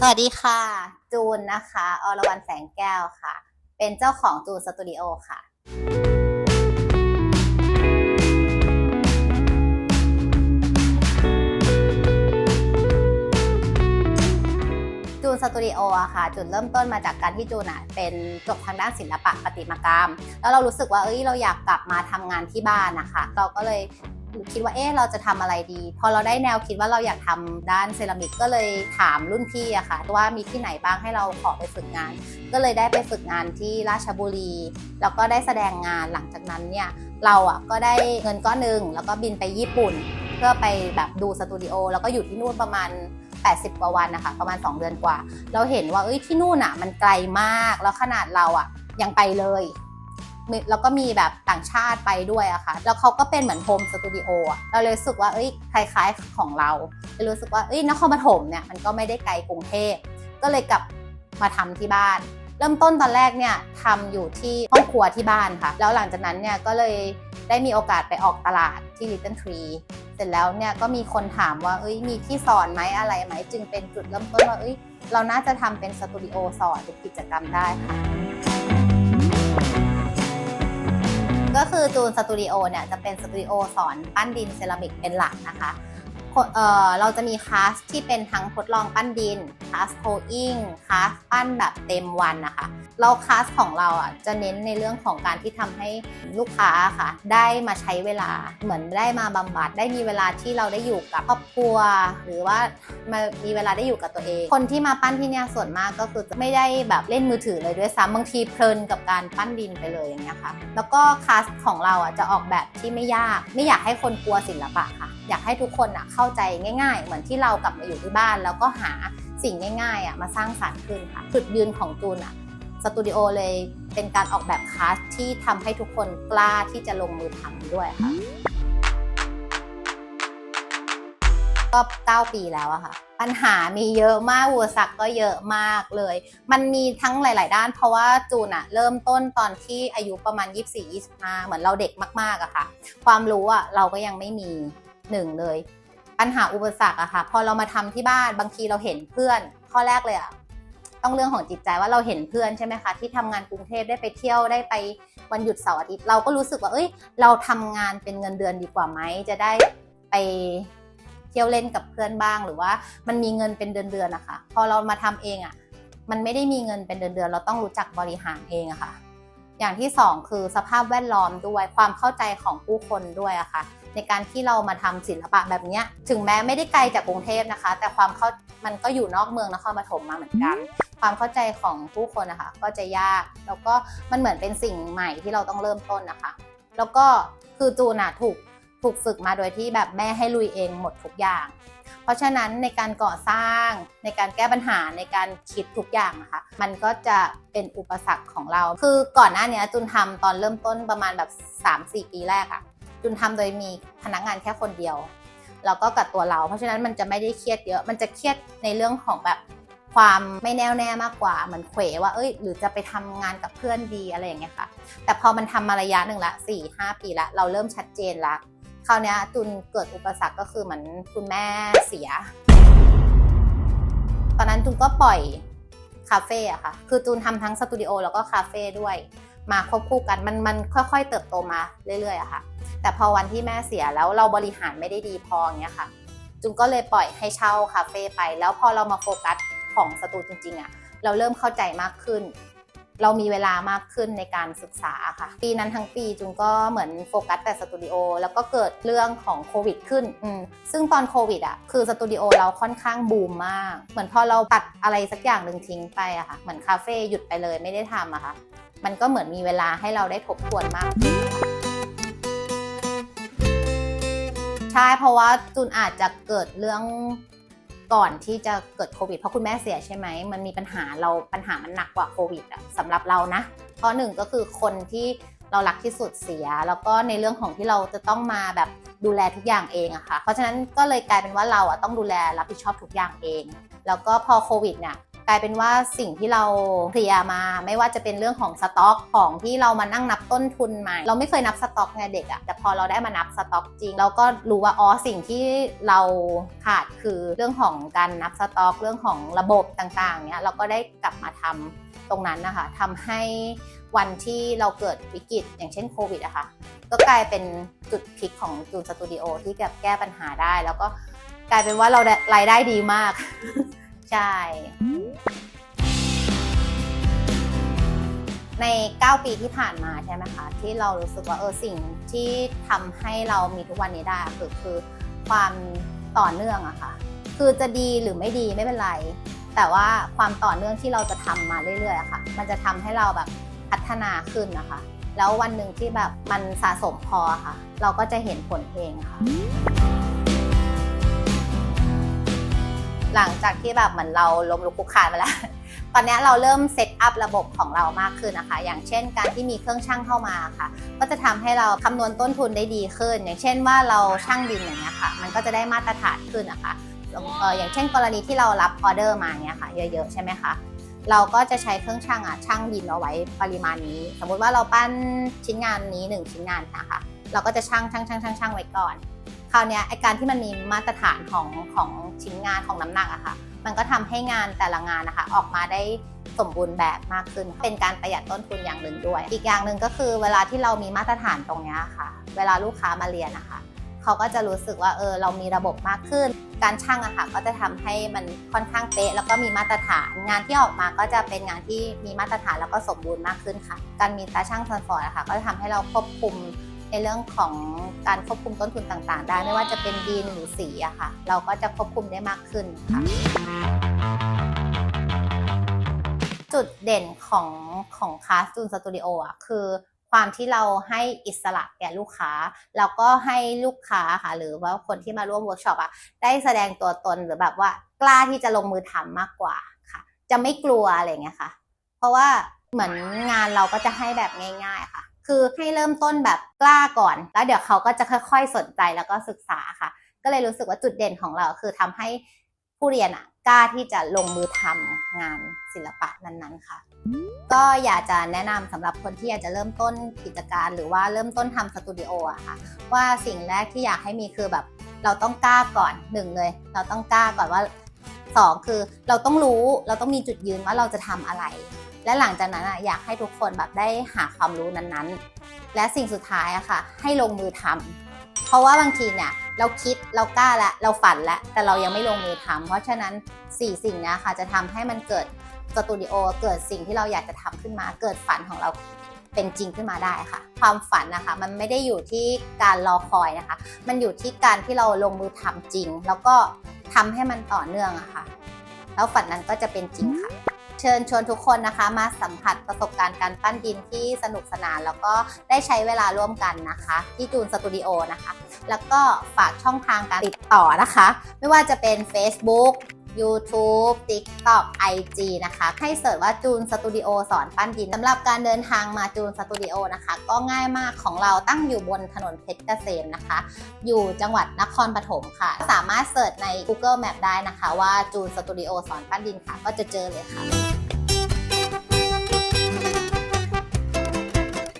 สวัสดีค่ะ จูนนะคะ อรวรรณแสงแก้วค่ะ เป็นเจ้าของจูนสตูดิโอค่ะ จูนสตูดิโออะค่ะ จุดเริ่มต้นมาจากการที่จูนอะเป็นจบทางด้านศิลปะประติมากรรม แล้วเรารู้สึกว่าเอ้ยเราอยากกลับมาทำงานที่บ้านนะคะ เราก็เลย คิดว่าเอ๊ะเราจะทำอะไรดี พอเราได้แนวคิดว่าเราอยากทำด้านเซรามิกก็เลยถามรุ่นพี่อะค่ะว่ามีที่ไหนบ้างให้เราขอไปฝึกงาน ก็เลยได้ไปฝึกงานที่ราชบุรี แล้วก็ได้แสดงงานหลังจากนั้นเนี่ยเราอะก็ได้เงินก้อนหนึ่งแล้วก็บินไปญี่ปุ่น เพื่อไปแบบดูสตูดิโอแล้วก็อยู่ที่นู่นประมาณ80 กว่าวันนะคะประมาณ 2 เดือนกว่า เราเห็นว่าเอ้ยที่นู่นอะมันไกลมากแล้วขนาดเราอะยังไปเลย แล้วก็มีแบบต่างชาติไปด้วยอะค่ะ แล้วเขาก็เป็นเหมือนโฮมสตูดิโออะเราเลยรู้สึกว่าเอ้ยคล้ายๆของเราเลยรู้สึกว่าเอ้ยนครปฐมเนี่ยมันก็ไม่ได้ไกลกรุงเทพก็เลยกลับมาทำที่บ้าน เริ่มต้นตอนแรกเนี่ยทำอยู่ที่ห้องครัวที่บ้านค่ะ แล้วหลังจากนั้นเนี่ยก็เลยได้มีโอกาสไปออกตลาดที่ Little Tree เสร็จแล้วเนี่ยก็มีคนถามว่าเอ้ยมีที่สอนไหมอะไรไหมจึงเป็นจุดเริ่มต้นว่าเอ้ยเราน่าจะทำเป็นสตูดิโอสอนเป็นกิจกรรมได้ค่ะ ก็คือจูนสตูดิโอเนี่ยจะเป็นสตูดิโอสอนปั้นดินเซรามิกเป็นหลักนะคะ เอ่อเราจะมีคลาสที่เป็นทั้งทดลองปั้นดินคลาสโคอิงคลาสปั้นแบบเต็มวันนะคะเราคลาสของเราอะจะเน้นในเรื่องของการที่ทำให้ลูกค้าค่ะ ได้มาใช้เวลาเหมือนได้มาบำบัดได้มีเวลาที่เราได้อยู่กับครอบครัว หรือว่ามามีเวลาได้อยู่กับตัวเอง คนที่มาปั้นที่เนี่ยส่วนมากก็คือจะไม่ได้แบบเล่นมือถือเลยด้วยซ้ำบางทีเพลินกับการปั้นดินไปเลยอย่างเงี้ยค่ะแล้วก็คลาสของเราอะจะออกแบบที่ไม่ยาก ไม่อยากให้คนกลัวศิลปะค่ะ อยากให้ทุกคนอะเข้าใจง่ายๆ เหมือนที่เรากลับมาอยู่ที่บ้าน แล้วก็หาสิ่งง่ายๆอะมาสร้างสรรค์ขึ้นค่ะจุดยืนของจูนอะสตูดิโอเลยเป็นการออกแบบคลาสที่ทำให้ทุกคนกล้าที่จะลงมือทำด้วยค่ะก็ 9 ปีแล้วอะค่ะ ปัญหามีเยอะมากอุปสรรคก็เยอะมากเลย มันมีทั้งหลาย ๆ ด้าน เพราะว่าจูนอะเริ่มต้นตอนที่อายุประมาณ 24-25 เหมือนเราเด็กมาก ๆอะค่ะ ความรู้อะเราก็ยังไม่มีหนึ่งเลย ปัญหาอุปสรรคอะค่ะ พอเรามาทำที่บ้านบางทีเราเห็นเพื่อน ข้อแรกเลยอะต้องเรื่องของจิตใจว่าเราเห็นเพื่อนใช่ไหมคะที่ทำงานกรุงเทพได้ไปเที่ยวได้ไปวันหยุดเสาร์อาทิตย์เราก็รู้สึกว่าเอ้ย เราทำงานเป็นเงินเดือนดีกว่าไหมจะได้ไปเที่ยวเล่นกับเพื่อนบ้างหรือว่ามันมีเงินเป็นเดือนๆนะคะพอเรามาทำเองอะมันไม่ได้มีเงินเป็นเดือนๆเราต้องรู้จักบริหารเองอะค่ะอย่างที่สองคือสภาพแวดล้อมด้วยความเข้าใจของผู้คนด้วยอะค่ะ ในการที่เรามาทำศิลปะแบบเนี้ยถึงแม้ไม่ได้ไกลจากกรุงเทพนะคะ แต่ความเข้ามันก็อยู่นอกเมืองนครปฐมมาเหมือนกัน ความเข้าใจของผู้คนนะคะ ก็จะยากแล้วก็มันเหมือนเป็นสิ่งใหม่ที่เราต้องเริ่มต้นนะคะ แล้วก็คือจูนอะถูกถูกฝึกมาโดยที่แบบแม่ให้ลุยเองหมดทุกอย่าง เพราะฉะนั้นในการก่อสร้างในการแก้ปัญหาในการคิดทุกอย่างนะคะ มันก็จะเป็นอุปสรรคของเรา คือก่อนหน้านี้จุนทำตอนเริ่มต้นประมาณแบบ 3-4 ปีแรกอะ จุนทำโดยมีพนักงานแค่คนเดียวแล้วก็กับตัวเรา เพราะฉะนั้นมันจะไม่ได้เครียดเยอะ มันจะเครียดในเรื่องของแบบความไม่แน่วแน่มากกว่าเหมือนเขวว่าเอ้ย หรือจะไปทำงานกับเพื่อนดีอะไรอย่างเงี้ยค่ะ แต่พอมันทำมาระยะหนึ่งละสี่ห้าปีละเราเริ่มชัดเจนละคราวนี้จุนเกิดอุปสรรคก็คือเหมือนคุณแม่เสีย ตอนนั้นจุนก็ปล่อยคาเฟ่อะค่ะ คือจูนทำทั้งสตูดิโอแล้วก็คาเฟ่ด้วย มาควบคู่กันมันมันค่อยๆ เติบโตมาเรื่อยๆอะค่ะ แต่พอวันที่แม่เสียแล้วเราบริหารไม่ได้ดีพออย่างเงี้ยค่ะ จุนก็เลยปล่อยให้เช่าคาเฟ่ไป แล้วพอเรามาโฟกัสของสตูจริงๆอะเราเริ่มเข้าใจมากขึ้น เรามีเวลามากขึ้นในการศึกษาค่ะ ปีนั้นทั้งปีจุนก็เหมือนโฟกัสแต่สตูดิโอแล้วก็เกิดเรื่องของโควิดขึ้นซึ่งตอนโควิดอะคือสตูดิโอเราค่อนข้างบูมมาก เหมือนพอเราตัดอะไรสักอย่างหนึ่งทิ้งไปอะค่ะ เหมือนคาเฟ่หยุดไปเลยไม่ได้ทำอะค่ะ มันก็เหมือนมีเวลาให้เราได้ทบทวนมากขึ้นใช่เพราะว่าจุนอาจจะเกิดเรื่องก่อนที่จะเกิดโควิดเพราะคุณแม่เสียใช่ไหมมันมีปัญหาเราปัญหามันหนักกว่าโควิดอะสำหรับเรานะเพราะหนึ่งก็คือคนที่เรารักที่สุดเสีย แล้วก็ในเรื่องของที่เราจะต้องมาแบบดูแลทุกอย่างเองอะค่ะเพราะฉะนั้นก็เลยกลายเป็นว่าเราอะต้องดูแลรับผิดชอบทุกอย่างเอง แล้วก็พอโควิดเนี่ย กลายเป็นว่าสิ่งที่เราเคลียร์มา ไม่ว่าจะเป็นเรื่องของสต็อกของที่เรามานั่งนับต้นทุนใหมาเราไม่เคยนับสต็อกไงเด็กอะแต่พอเราได้มานับสต็อกจริง เราก็รู้ว่าอ๋อสิ่งที่เราขาดคือเรื่องของการนับสต็อก เรื่องของระบบต่างๆเนี้ยเราก็ได้กลับมาทำตรงนั้นนะคะทำให้วันที่เราเกิดวิกฤตอย่างเช่นโควิดอะค่ะก็กลายเป็นจุดพลิกของจูนสตูดิโอที่แบบแก้ปัญหาได้ แล้วก็กลายเป็นว่าเราได้รายได้ดีมาก ใช่ ใน 9 ปีที่ผ่านมาใช่ไหมคะ ที่เรารู้สึกว่าเออสิ่งที่ทำให้เรามีทุกวันนี้ได้คือคือความต่อเนื่องอะค่ะคือจะดีหรือไม่ดีไม่เป็นไร แต่ว่าความต่อเนื่องที่เราจะทำมาเรื่อยๆอะค่ะ มันจะทำให้เราแบบพัฒนาขึ้นนะคะ แล้ววันหนึ่งที่แบบมันสะสมพอค่ะ เราก็จะเห็นผลเองค่ะ หลังจากที่แบบเหมือนเราล้มลุกคลุกคลานไปแล้ว ตอนนี้เราเริ่มเซตอัพระบบของเรามากขึ้นนะคะ อย่างเช่นการที่มีเครื่องช่างเข้ามาค่ะ ก็จะทำให้เราคำนวณต้นทุนได้ดีขึ้น อย่างเช่นว่าเราช่างดินอย่างเงี้ยค่ะ มันก็จะได้มาตรฐานขึ้นนะคะอย่างเช่น กรณีที่เรารับออเดอร์มาเนี้ยค่ะ เยอะๆใช่ไหมคะเราก็จะใช้เครื่องช่างอะช่างดินเอาไว้ปริมาณนี้ สมมุติว่าเราปั้นชิ้นงานนี้ 1 ชิ้นงานนะคะเราก็จะช่างช่างช่างช่างช่างไว้ก่อน คราวเนี้ยไอการที่มันมีมาตรฐานของของ ชิ้นงานของน้ำหนักอะค่ะ มันก็ทำให้งานแต่ละงานนะคะ ออกมาได้สมบูรณ์แบบมากขึ้น เป็นการประหยัดต้นทุนอย่างหนึ่งด้วย อีกอย่างหนึ่งก็คือเวลาที่เรามีมาตรฐานตรงนี้ยค่ะ เวลาลูกค้ามาเรียนนะคะเขาก็จะรู้สึกว่าเออเรามีระบบมากขึ้น การช่างอะค่ะก็จะทำให้มันค่อนข้างเป๊ะแล้วก็มีมาตรฐาน งานที่ออกมาก็จะเป็นงานที่มีมาตรฐานแล้วก็สมบูรณ์มากขึ้นค่ะ การมีตาช่างทรานส์ฟอร์ดอะค่ะก็จะทำให้เราควบคุม ในเรื่องของการควบคุมต้นทุนต่างๆ ได้ไม่ว่าจะเป็นดินหรือสีอะค่ะ เราก็จะควบคุมได้มากขึ้นค่ะ จุดเด่นของของคลาสจูนสตูดิโออะคือความที่เราให้อิสระแก่ลูกค้า แล้วก็ให้ลูกค้าค่ะ หรือว่าคนที่มาร่วมเวิร์กช็อปอะได้แสดงตัวตนหรือแบบว่ากล้าที่จะลงมือทำมากกว่าค่ะ จะไม่กลัวอะไรอย่างเงี้ยค่ะ เพราะว่าเหมือนงานเราก็จะให้แบบง่าย ๆ ค่ะ คือให้เริ่มต้นแบบกล้าก่อน แล้วเดี๋ยวเขาก็จะค่อย ๆ สนใจแล้วก็ศึกษาค่ะ ก็เลยรู้สึกว่าจุดเด่นของเราคือทำให้ผู้เรียนอะกล้าที่จะลงมือทำงานศิลปะนั้นๆค่ะ ก็อยากจะแนะนำสำหรับคนที่อยากจะเริ่มต้นกิจการ หรือว่าเริ่มต้นทำสตูดิโออะค่ะ ว่าสิ่งแรกที่อยากให้มีคือแบบเราต้องกล้าก่อนหนึ่งเลย เราต้องกล้าก่อนว่าสองคือเราต้องรู้เราต้องมีจุดยืนว่าเราจะทำอะไร และหลังจากนั้นอะอยากให้ทุกคนแบบได้หาความรู้นั้นๆ และสิ่งสุดท้ายอะค่ะ ให้ลงมือทำเพราะว่าบางทีเนี่ยเราคิดเรากล้าล้วเราฝันล้วแต่เรายังไม่ลงมือทำเพราะฉะนั้นสี่สิ่งนี้ค่ะจะทำให้มันเกิดสตูดิโอเกิดสิ่งที่เราอยากจะทำขึ้นมา เกิดฝันของเราเป็นจริงขึ้นมาได้ค่ะ ความฝันนะคะ มันไม่ได้อยู่ที่การรอคอยนะคะ มันอยู่ที่การที่เราลงมือทำจริง แล้วก็ทำให้มันต่อเนื่องอะค่ะ แล้วฝันนั้นก็จะเป็นจริงค่ะ เชิญชวนทุกคนนะคะมาสัมผัสประสบการณ์การปั้นดินที่สนุกสนาน แล้วก็ได้ใช้เวลาร่วมกันนะคะ ที่จูนสตูดิโอนะคะ แล้วก็ฝากช่องทางการติดต่อนะคะ ไม่ว่าจะเป็น Facebook YouTube TikTok IG นะคะ ให้เสิร์ชว่าจูนสตูดิโอสอนปั้นดินสำหรับการเดินทางมาจูนสตูดิโอนะคะ ก็ง่ายมากของเราตั้งอยู่บนถนนเพชรเกษมนะคะ อยู่จังหวัดนครปฐมค่ะ สามารถเสิร์ชใน Google Map ได้นะคะ ว่าจูนสตูดิโอสอนปั้นดินค่ะ ก็จะเจอเลยค่ะ